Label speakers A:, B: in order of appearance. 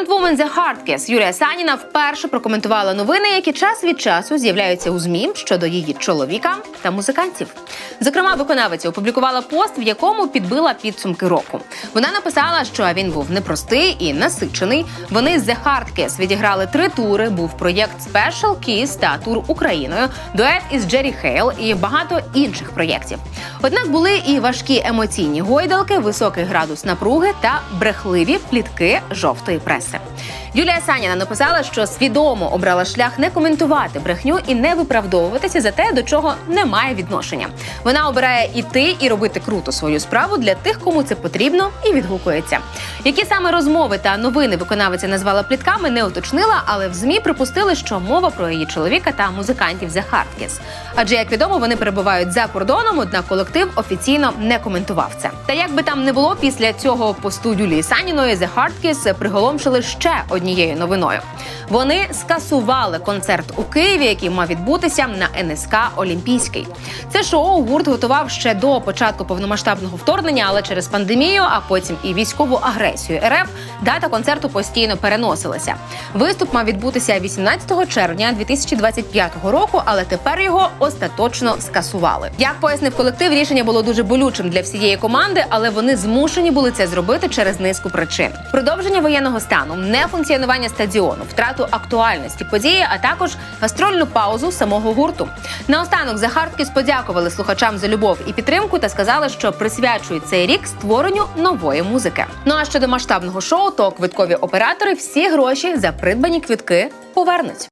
A: Фронтвумен The Hardkiss Юлія Саніна вперше прокоментувала новини, які час від часу з'являються у змі щодо її чоловіка та музикантів. Зокрема, виконавиця опублікувала пост, в якому підбила підсумки року. Вона написала, що він був непростий і насичений. Вони з The Hardkiss відіграли три тури. Був проєкт Special Kiss та тур Україною, дует із Джері Хейл і багато інших проєктів. Однак були і важкі емоційні гойдалки, високий градус напруги та брехливі плітки жовтої преси. Юлія Саніна написала, що свідомо обрала шлях не коментувати брехню і не виправдовуватися за те, до чого не має відношення. Вона обирає іти і робити круто свою справу для тих, кому це потрібно, і відгукується. Які саме розмови та новини виконавиця назвала плітками, не уточнила, але в змі припустили, що мова про її чоловіка та музикантів The Hardkiss. Адже як відомо, вони перебувають за кордоном, однак колектив офіційно не коментував це. Та як би там не було, після цього посту Юлії Саніної The Hardkiss приголомшили ще однією новиною. Вони скасували концерт у Києві, який мав відбутися на НСК Олімпійський. Це шоу гурт готував ще до початку повномасштабного вторгнення, але через пандемію, а потім і військову агресію РФ, дата концерту постійно переносилася. Виступ мав відбутися 18 червня 2025 року, але тепер його остаточно скасували. Як пояснив колектив, рішення було дуже болючим для всієї команди, але вони змушені були це зробити через низку причин: продовження воєнного стану, нефункціонування стадіону, втрату актуальності події, а також гастрольну паузу самого гурту. Наостанок The Hardkiss подякували слухачам за любов і підтримку та сказали, що присвячують цей рік створенню нової музики. Ну а щодо масштабного шоу, то квиткові оператори всі гроші за придбані квитки повернуть.